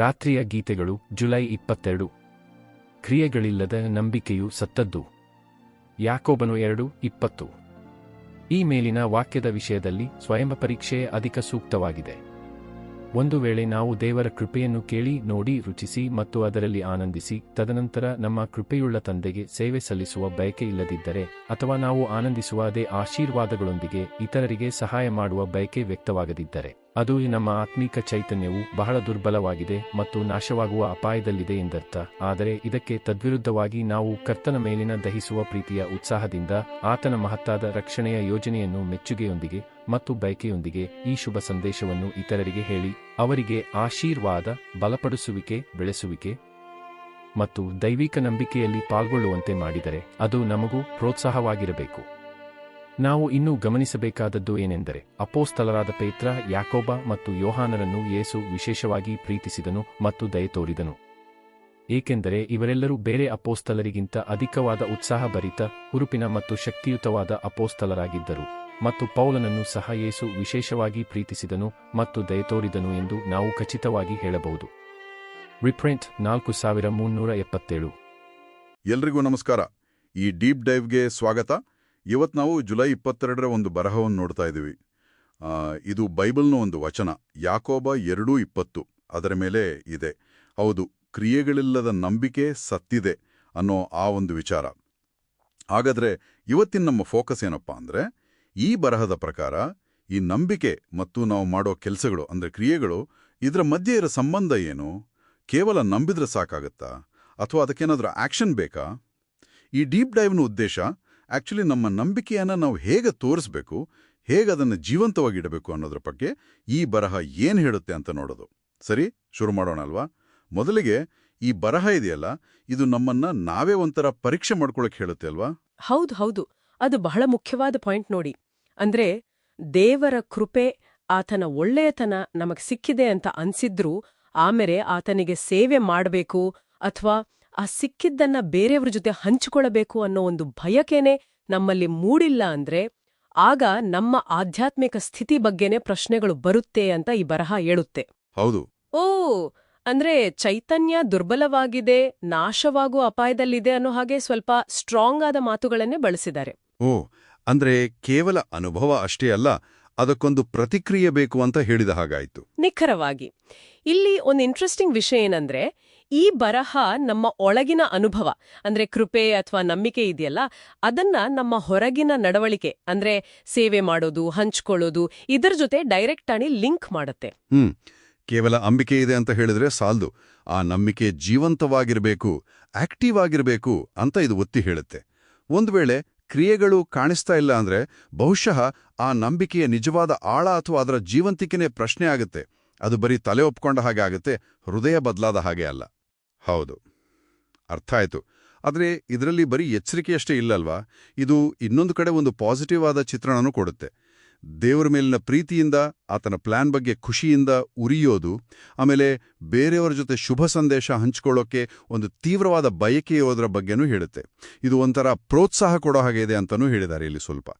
ರಾತ್ರಿಯ ಗೀತೆಗಳು ಜುಲೈ ಇಪ್ಪತ್ತೆರಡು. ಕ್ರಿಯೆಗಳಿಲ್ಲದ ನಂಬಿಕೆಯು ಸತ್ತದ್ದು. ಯಾಕೋಬನು ಎರಡು, ಇಪ್ಪತ್ತು. ಈ ಮೇಲಿನ ವಾಕ್ಯದ ವಿಷಯದಲ್ಲಿ ಸ್ವಯಂ ಪರೀಕ್ಷೆಯೇ ಅಧಿಕ ಸೂಕ್ತವಾಗಿದೆ. ಒಂದು ವೇಳೆ ನಾವು ದೇವರ ಕೃಪೆಯನ್ನು ಕೇಳಿ, ನೋಡಿ, ರುಚಿಸಿ ಮತ್ತು ಅದರಲ್ಲಿ ಆನಂದಿಸಿ, ತದನಂತರ ನಮ್ಮ ಕೃಪೆಯುಳ್ಳ ತಂದೆಗೆ ಸೇವೆ ಸಲ್ಲಿಸುವ ಬಯಕೆ ಇಲ್ಲದಿದ್ದರೆ ಅಥವಾ ನಾವು ಆನಂದಿಸುವ ಅದೇ ಆಶೀರ್ವಾದಗಳೊಂದಿಗೆ ಇತರರಿಗೆ ಸಹಾಯ ಮಾಡುವ ಬಯಕೆ ವ್ಯಕ್ತವಾಗದಿದ್ದರೆ, ಅದು ನಮ್ಮ ಆತ್ಮೀಕ ಚೈತನ್ಯವು ಬಹಳ ದುರ್ಬಲವಾಗಿದೆ ಮತ್ತು ನಾಶವಾಗುವ ಅಪಾಯದಲ್ಲಿದೆ ಎಂದರ್ಥ. ಆದರೆ ಇದಕ್ಕೆ ತದ್ವಿರುದ್ಧವಾಗಿ ನಾವು ಕರ್ತನ ಮೇಲಿನ ದಹಿಸುವ ಪ್ರೀತಿಯ ಉತ್ಸಾಹದಿಂದ ಆತನ ಮಹತ್ತಾದ ರಕ್ಷಣೆಯ ಯೋಜನೆಯನ್ನು ಮೆಚ್ಚುಗೆಯೊಂದಿಗೆ ಮತ್ತು ಬಯಕೆಯೊಂದಿಗೆ ಈ ಶುಭ ಸಂದೇಶವನ್ನು ಇತರರಿಗೆ ಹೇಳಿ, ಅವರಿಗೆ ಆಶೀರ್ವಾದ, ಬಲಪಡಿಸುವಿಕೆ, ಬೆಳೆಸುವಿಕೆ ಮತ್ತು ದೈವಿಕ ನಂಬಿಕೆಯಲ್ಲಿ ಪಾಲ್ಗೊಳ್ಳುವಂತೆ ಮಾಡಿದರೆ ಅದು ನಮಗೂ ಪ್ರೋತ್ಸಾಹವಾಗಿರಬೇಕು. ನಾವು ಇನ್ನೂ ಗಮನಿಸಬೇಕಾದದ್ದು ಏನೆಂದರೆ, ಅಪೋಸ್ತಲರಾದ ಪೇತ್ರ, ಯಾಕೋಬ ಮತ್ತು ಯೋಹಾನರನ್ನು ಯೇಸು ವಿಶೇಷವಾಗಿ ಪ್ರೀತಿಸಿದನು ಮತ್ತು ದಯ ತೋರಿದನು. ಏಕೆಂದರೆ ಇವರೆಲ್ಲರೂ ಬೇರೆ ಅಪೋಸ್ತಲರಿಗಿಂತ ಅಧಿಕವಾದ ಉತ್ಸಾಹಭರಿತ, ಹುರುಪಿನ ಮತ್ತು ಶಕ್ತಿಯುತವಾದ ಅಪೋಸ್ತಲರಾಗಿದ್ದರು. ಮತ್ತು ಪೌಲನನ್ನು ಸಹ ಯೇಸು ವಿಶೇಷವಾಗಿ ಪ್ರೀತಿಸಿದನು ಮತ್ತು ದಯತೋರಿದನು ಎಂದು ನಾವು ಖಚಿತವಾಗಿ ಹೇಳಬಹುದು. ರಿಪ್ರಿಂಟ್ ನಾಲ್ಕು ಸಾವಿರ ಮುನ್ನೂರ ಎಪ್ಪತ್ತೇಳು. ಎಲ್ರಿಗೂ ನಮಸ್ಕಾರ. ಈ ಡೀಪ್ ಡೈವ್ಗೆ ಸ್ವಾಗತ. ಇವತ್ತು ನಾವು ಜುಲೈ ಇಪ್ಪತ್ತೆರಡರ ಒಂದು ಬರಹವನ್ನು ನೋಡ್ತಾ ಇದ್ದೀವಿ. ಇದು ಬೈಬಲ್ನ ಒಂದು ವಚನ. ಯಾಕೋಬ ಎರಡೂ ಇಪ್ಪತ್ತು. ಅದರ ಮೇಲೆ ಇದೆ. ಹೌದು, ಕ್ರಿಯೆಗಳಿಲ್ಲದ ನಂಬಿಕೆ ಸತ್ತಿದೆ ಅನ್ನೋ ಆ ಒಂದು ವಿಚಾರ. ಹಾಗಾದ್ರೆ ಇವತ್ತಿನ ನಮ್ಮ ಫೋಕಸ್ ಏನಪ್ಪಾ ಅಂದ್ರೆ ಈ ಬರಹದ ಪ್ರಕಾರ ಈ ನಂಬಿಕೆ ಮತ್ತು ನಾವು ಮಾಡೋ ಕೆಲಸಗಳು, ಅಂದರೆ ಕ್ರಿಯೆಗಳು, ಇದರ ಮಧ್ಯೆ ಇರೋ ಸಂಬಂಧ ಏನು? ಕೇವಲ ನಂಬಿದ್ರೆ ಸಾಕಾಗತ್ತಾ? ಅಥವಾ ಅದಕ್ಕೇನಾದರೂ ಆಕ್ಷನ್ ಬೇಕಾ? ಈ ಡೀಪ್ ಡೈವ್ನ ಉದ್ದೇಶ ಆಕ್ಚುಲಿ ನಮ್ಮ ನಂಬಿಕೆಯನ್ನ ನಾವು ಹೇಗೆ ತೋರಿಸ್ಬೇಕು, ಹೇಗೆ ಅದನ್ನು ಜೀವಂತವಾಗಿ ಇಡಬೇಕು ಅನ್ನೋದ್ರ ಬಗ್ಗೆ ಈ ಬರಹ ಏನು ಹೇಳುತ್ತೆ ಅಂತ ನೋಡೋದು. ಸರಿ? ಶುರು ಮಾಡೋಣ ಅಲ್ವಾ? ಮೊದಲಿಗೆ ಈ ಬರಹ ಇದೆಯಲ್ಲ, ಇದು ನಮ್ಮನ್ನ ನಾವೇ ಒಂಥರ ಪರೀಕ್ಷೆ ಮಾಡ್ಕೊಳಕ್ ಹೇಳುತ್ತೆ ಅಲ್ವಾ? ಹೌದು ಹೌದು. ಅದು ಬಹಳ ಮುಖ್ಯವಾದ ಪಾಯಿಂಟ್ ನೋಡಿ. ಅಂದ್ರೆ ದೇವರ ಕೃಪೆ ಆತನ ಒಳ್ಳೆಯತನ ನಮಗೆ ಸಿಕ್ಕಿದೆ ಅಂತ ಅನ್ಸಿದ್ರೂ ಆಮೇಲೆ ಆತನಿಗೆ ಸೇವೆ ಮಾಡಬೇಕು ಅಥವಾ ಆ ಸಿಕ್ಕಿದ್ದನ್ನ ಬೇರೆಯವ್ರ ಜೊತೆ ಹಂಚಿಕೊಳ್ಳಬೇಕು ಅನ್ನೋ ಒಂದು ಭಯಕೇನೆ ನಮ್ಮಲ್ಲಿ ಮೂಡಿಲ್ಲ ಅಂದ್ರೆ ಆಗ ನಮ್ಮ ಆಧ್ಯಾತ್ಮಿಕ ಸ್ಥಿತಿ ಬಗ್ಗೆನೇ ಪ್ರಶ್ನೆಗಳು ಬರುತ್ತೆ ಅಂತ ಈ ಬರಹ ಹೇಳುತ್ತೆ. ಹೌದು. ಓ ಅಂದ್ರೆ ಚೈತನ್ಯ ದುರ್ಬಲವಾಗಿದೆ ನಾಶವಾಗುವ ಅಪಾಯದಲ್ಲಿದೆ ಅನ್ನೋ ಹಾಗೆ ಸ್ವಲ್ಪ ಸ್ಟ್ರಾಂಗ್ ಆದ ಮಾತುಗಳನ್ನೇ ಬಳಸಿದ್ದಾರೆ. ಓ ಅಂದ್ರೆ ಕೇವಲ ಅನುಭವ ಅಷ್ಟೇ ಅಲ್ಲ ಅದಕ್ಕೊಂದು ಪ್ರತಿಕ್ರಿಯೆ ಬೇಕು ಅಂತ ಹೇಳಿದ ಹಾಗಾಯ್ತು. ನಿಖರವಾಗಿ. ಇಲ್ಲಿ ಒಂದು ಇಂಟ್ರೆಸ್ಟಿಂಗ್ ವಿಷಯ ಏನಂದ್ರೆ ಈ ಬರಹ ನಮ್ಮ ಒಳಗಿನ ಅನುಭವ ಅಂದ್ರೆ ಕೃಪೆ ಅಥವಾ ನಂಬಿಕೆ ಇದೆಯಲ್ಲ ಅದನ್ನ ನಮ್ಮ ಹೊರಗಿನ ನಡವಳಿಕೆ ಅಂದ್ರೆ ಸೇವೆ ಮಾಡೋದು ಹಂಚ್ಕೊಳ್ಳೋದು ಇದರ ಜೊತೆ ಡೈರೆಕ್ಟ್ ಆಗಿ ಲಿಂಕ್ ಮಾಡುತ್ತೆ. ಹ್ಮ್ ಕೇವಲ ಅಂಬಿಕೆ ಇದೆ ಅಂತ ಹೇಳಿದ್ರೆ ಸಾಲ್ದು. ಆ ನಂಬಿಕೆ ಜೀವಂತವಾಗಿರಬೇಕು ಆಕ್ಟಿವ್ ಆಗಿರಬೇಕು ಅಂತ ಇದು ಒತ್ತಿ ಹೇಳುತ್ತೆ. ಒಂದು ವೇಳೆ ಕ್ರಿಯೆಗಳು ಕಾಣಿಸ್ತಾ ಇಲ್ಲ ಅಂದ್ರೆ ಬಹುಶಃ ಆ ನಂಬಿಕೆಯ ನಿಜವಾದ ಆಳ ಅಥವಾ ಅದರ ಜೀವಂತಿಕೆನೇ ಪ್ರಶ್ನೆ ಆಗುತ್ತೆ. ಅದು ಬರೀ ತಲೆ ಒಪ್ಕೊಂಡ ಹಾಗೆ ಆಗುತ್ತೆ, ಹೃದಯ ಬದಲಾದ ಹಾಗೆ ಅಲ್ಲ. ಹೌದು. ಅರ್ಥ ಆಯಿತು. ಆದರೆ ಇದರಲ್ಲಿ ಬರೀ ಎಚ್ಚರಿಕೆಯಷ್ಟೇ ಇಲ್ಲಲ್ವಾ? ಇದು ಇನ್ನೊಂದು ಕಡೆ ಒಂದು ಪಾಸಿಟಿವ್ ಆದ ಚಿತ್ರಣನೂ ಕೊಡುತ್ತೆ. ದೇವರ ಮೇಲಿನ ಪ್ರೀತಿಯಿಂದ, ಆತನ ಪ್ಲಾನ್ ಬಗ್ಗೆ ಖುಷಿಯಿಂದ ಉರಿಯೋದು, ಆಮೇಲೆ ಬೇರೆಯವರ ಜೊತೆ ಶುಭ ಸಂದೇಶ ಹಂಚಿಕೊಳ್ಳೋಕ್ಕೆ ಒಂದು ತೀವ್ರವಾದ ಬಯಕೆ ಇರೋದ್ರ ಬಗ್ಗೆನೂ ಹೇಳುತ್ತೆ. ಇದು ಒಂಥರ ಪ್ರೋತ್ಸಾಹ ಕೊಡೋ ಹಾಗೆ ಇದೆ ಅಂತಲೂ ಹೇಳಿದ್ದಾರೆ ಇಲ್ಲಿ ಸ್ವಲ್ಪ.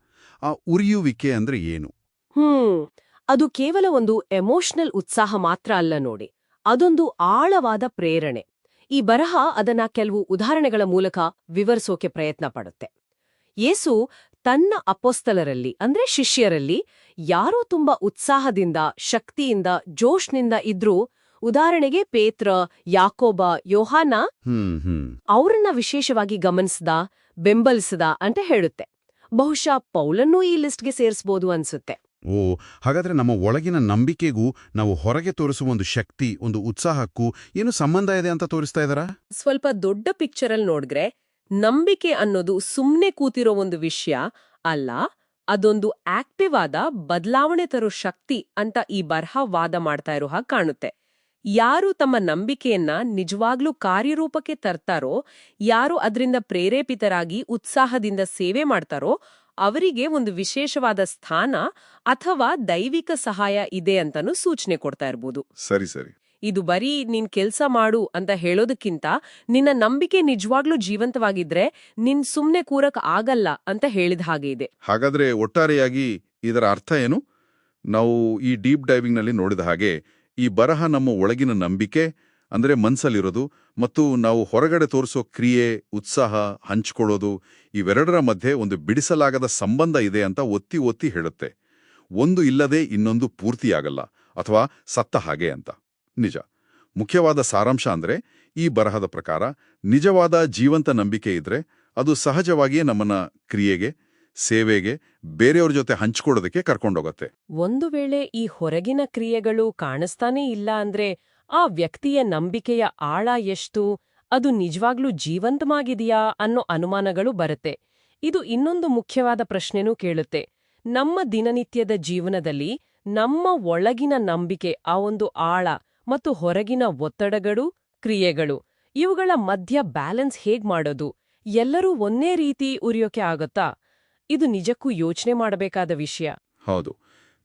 ಆ ಉರಿಯುವಿಕೆ ಅಂದ್ರೆ ಏನು? ಹ್ಮ್, ಅದು ಕೇವಲ ಒಂದು ಎಮೋಷನಲ್ ಉತ್ಸಾಹ ಮಾತ್ರ ಅಲ್ಲ ನೋಡಿ. ಅದೊಂದು ಆಳವಾದ ಪ್ರೇರಣೆ. ಈ ಬರಹ ಅದನ್ನ ಕೆಲವು ಉದಾಹರಣೆಗಳ ಮೂಲಕ ವಿವರಿಸೋಕೆ ಪ್ರಯತ್ನ ಪಡುತ್ತೆ. ಯೇಸು ತನ್ನ ಅಪೋಸ್ತಲರಲ್ಲಿ ಅಂದ್ರೆ ಶಿಷ್ಯರಲ್ಲಿ ಯಾರೋ ತುಂಬಾ ಉತ್ಸಾಹದಿಂದ ಶಕ್ತಿಯಿಂದ ಜೋಶ್ನಿಂದ ಇದ್ರೂ ಉದಾಹರಣೆಗೆ ಪೇತ್ರ ಯಾಕೋಬ ಯೋಹಾನ ಅವ್ರನ್ನ ವಿಶೇಷವಾಗಿ ಗಮನಿಸ್ದ ಬೆಂಬಲಿಸದ ಅಂತ ಹೇಳುತ್ತೆ. ಬಹುಶಃ ಪೌಲನ್ನೂ ಈ ಲಿಸ್ಟ್ಗೆ ಸೇರಿಸಬಹುದು ಅನ್ಸುತ್ತೆ. ಓ ಹಾಗಾದ್ರೆ ನಮ್ಮ ಒಳಗಿನ ನಂಬಿಕೆಗೂ ನಾವು ಹೊರಗೆ ತೋರಿಸುವ ಒಂದು ಶಕ್ತಿ ಒಂದು ಉತ್ಸಾಹಕ್ಕೂ ಏನು ಸಂಬಂಧ ಇದೆ ಅಂತ ತೋರಿಸ್ತಾ ಇದಾರ ಸ್ವಲ್ಪ ದೊಡ್ಡ ಪಿಕ್ಚರಲ್ಲಿ ನೋಡಿದ್ರೆ ನಂಬಿಕೆ ಅನ್ನೋದು ಸುಮ್ಮನೆ ಕೂತಿರೋ ಒಂದು ವಿಷಯ ಅಲ್ಲ, ಅದೊಂದು ಆಕ್ಟಿವ್ ಆದ ಬದಲಾವಣೆ ತರೋ ಶಕ್ತಿ ಅಂತ ಈ ಬರಹ ವಾದ ಮಾಡ್ತಾ ಇರೋ ಹಾಗೆ ಕಾಣುತ್ತೆ. ಯಾರು ತಮ್ಮ ನಂಬಿಕೆಯನ್ನ ನಿಜವಾಗ್ಲೂ ಕಾರ್ಯರೂಪಕ್ಕೆ ತರ್ತಾರೋ, ಯಾರು ಅದರಿಂದ ಪ್ರೇರೇಪಿತರಾಗಿ ಉತ್ಸಾಹದಿಂದ ಸೇವೆ ಮಾಡ್ತಾರೋ, ಅವರಿಗೆ ಒಂದು ವಿಶೇಷವಾದ ಸ್ಥಾನ ಅಥವಾ ದೈವಿಕ ಸಹಾಯ ಇದೆ ಅಂತಾನು ಸೂಚನೆ ಕೊಡ್ತಾ ಇರ್ಬೋದು. ಸರಿ ಸರಿ. ಇದು ಬರೀ ನೀನ್ ಕೆಲ್ಸ ಮಾಡು ಅಂತ ಹೇಳೋದಕ್ಕಿಂತ ನಿನ್ನ ನಂಬಿಕೆ ನಿಜವಾಗ್ಲೂ ಜೀವಂತವಾಗಿದ್ರೆ ನಿನ್ ಸುಮ್ನೆ ಕೂರಕ್ ಆಗಲ್ಲ ಅಂತ ಹೇಳಿದ ಹಾಗೆ ಇದೆ. ಹಾಗಾದ್ರೆ ಒಟ್ಟಾರೆಯಾಗಿ ಇದರ ಅರ್ಥ ಏನು? ನಾವು ಈ ಡೀಪ್ ಡೈವಿಂಗ್ನಲ್ಲಿ ನೋಡಿದ ಹಾಗೆ ಈ ಬರಹ ನಮ್ಮ ಒಳಗಿನ ನಂಬಿಕೆ, ಅಂದ್ರೆ ಮನ್ಸಲ್ಲಿರೋದು ಮತ್ತು ನಾವು ಹೊರಗಡೆ ತೋರಿಸೋ ಕ್ರಿಯೆ, ಉತ್ಸಾಹ, ಹಂಚ್ಕೊಳ್ಳೋದು ಇವೆರಡರ ಮಧ್ಯೆ ಒಂದು ಬಿಡಿಸಲಾಗದ ಸಂಬಂಧ ಇದೆ ಅಂತ ಒತ್ತಿ ಒತ್ತಿ ಹೇಳುತ್ತೆ. ಒಂದು ಇಲ್ಲದೆ ಇನ್ನೊಂದು ಪೂರ್ತಿಯಾಗಲ್ಲ ಅಥವಾ ಸತ್ತ ಹಾಗೆ ಅಂತ. ನಿಜ. ಮುಖ್ಯವಾದ ಸಾರಾಂಶ ಅಂದ್ರೆ ಈ ಬರಹದ ಪ್ರಕಾರ ನಿಜವಾದ ಜೀವಂತ ನಂಬಿಕೆ ಇದ್ರೆ ಅದು ಸಹಜವಾಗಿಯೇ ನಮ್ಮನ್ನ ಕ್ರಿಯೆಗೆ, ಸೇವೆಗೆ, ಬೇರೆಯವ್ರ ಜೊತೆ ಹಂಚಿಕೊಡೋದಕ್ಕೆ ಕರ್ಕೊಂಡೋಗತ್ತೆ. ಒಂದು ವೇಳೆ ಈ ಹೊರಗಿನ ಕ್ರಿಯೆಗಳು ಕಾಣಿಸ್ತಾನೇ ಇಲ್ಲ ಅಂದ್ರೆ ಆ ವ್ಯಕ್ತಿಯ ನಂಬಿಕೆಯ ಆಳ ಎಷ್ಟು, ಅದು ನಿಜವಾಗ್ಲೂ ಜೀವಂತವಾಗಿದೆಯಾ ಅನ್ನೋ ಅನುಮಾನಗಳು ಬರುತ್ತೆ. ಇದು ಇನ್ನೊಂದು ಮುಖ್ಯವಾದ ಪ್ರಶ್ನೆನೂ ಕೇಳುತ್ತೆ. ನಮ್ಮ ದಿನನಿತ್ಯದ ಜೀವನದಲ್ಲಿ ನಮ್ಮ ಒಳಗಿನ ನಂಬಿಕೆ ಆ ಒಂದು ಆಳ ಮತ್ತು ಹೊರಗಿನ ಒತ್ತಡಗಳು ಕ್ರಿಯೆಗಳು. ಇವುಗಳ ಮಧ್ಯ ಬ್ಯಾಲೆನ್ಸ್ ಹೇಗ್ ಮಾಡೋದು? ಎಲ್ಲರೂ ಒಂದೇ ರೀತಿ ಉರಿಯೋಕೆ ಆಗತ್ತಾ? ಇದು ನಿಜಕ್ಕೂ ಯೋಚನೆ ಮಾಡಬೇಕಾದ ವಿಷಯ. ಹೌದು.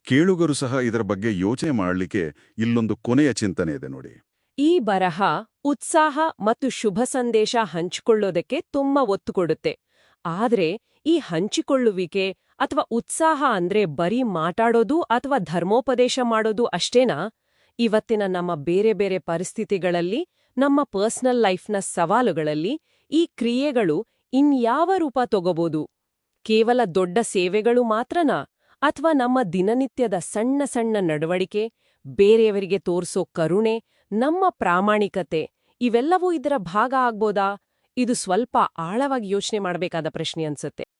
ಕೇಳುಗರು ಸಹ ಇದರ ಬಗ್ಗೆ ಯೋಚನೆ ಮಾಡಲಿಕ್ಕೆ ಇಲ್ಲೊಂದು ಕೊನೆಯ ಚಿಂತನೆ ಇದೆ ನೋಡಿ. ಈ ಬರಹ ಉತ್ಸಾಹ ಮತ್ತು ಶುಭ ಸಂದೇಶ ಹಂಚಿಕೊಳ್ಳೋದಕ್ಕೆ ತುಂಬಾ ಒತ್ತು ಕೊಡುತ್ತೆ. ಆದ್ರೆ ಈ ಹಂಚಿಕೊಳ್ಳುವಿಕೆ ಅಥವಾ ಉತ್ಸಾಹ ಅಂದ್ರೆ ಬರೀ ಮಾತಾಡೋದು ಅಥವಾ ಧರ್ಮೋಪದೇಶ ಮಾಡೋದು ಅಷ್ಟೇನಾ? ಇವತ್ತಿನ ನಮ್ಮ ಬೇರೆ ಬೇರೆ ಪರಿಸ್ಥಿತಿಗಳಲ್ಲಿ, ನಮ್ಮ ಪರ್ಸನಲ್ ಲೈಫ್ನ ಸವಾಲುಗಳಲ್ಲಿ ಈ ಕ್ರಿಯೆಗಳು ಇನ್ಯಾವ ರೂಪ ತಗೋಬೋದು? ಕೇವಲ ದೊಡ್ಡ ಸೇವೆಗಳು ಮಾತ್ರನಾ? ಅಥವಾ ನಮ್ಮ ದಿನನಿತ್ಯದ ಸಣ್ಣ ಸಣ್ಣ ನಡವಳಿಕೆ ಬೇರೆಯವರಿಗೆ ತೋರಿಸೋ ಕರುಣೆ, ನಮ್ಮ ಪ್ರಾಮಾಣಿಕತೆ, ಇವೆಲ್ಲವೂ ಇದರ ಭಾಗ ಆಗ್ಬೋದಾ? ಇದು ಸ್ವಲ್ಪ ಆಳವಾಗಿ ಯೋಚನೆ ಮಾಡಬೇಕಾದ ಪ್ರಶ್ನೆ ಅನ್ಸುತ್ತೆ.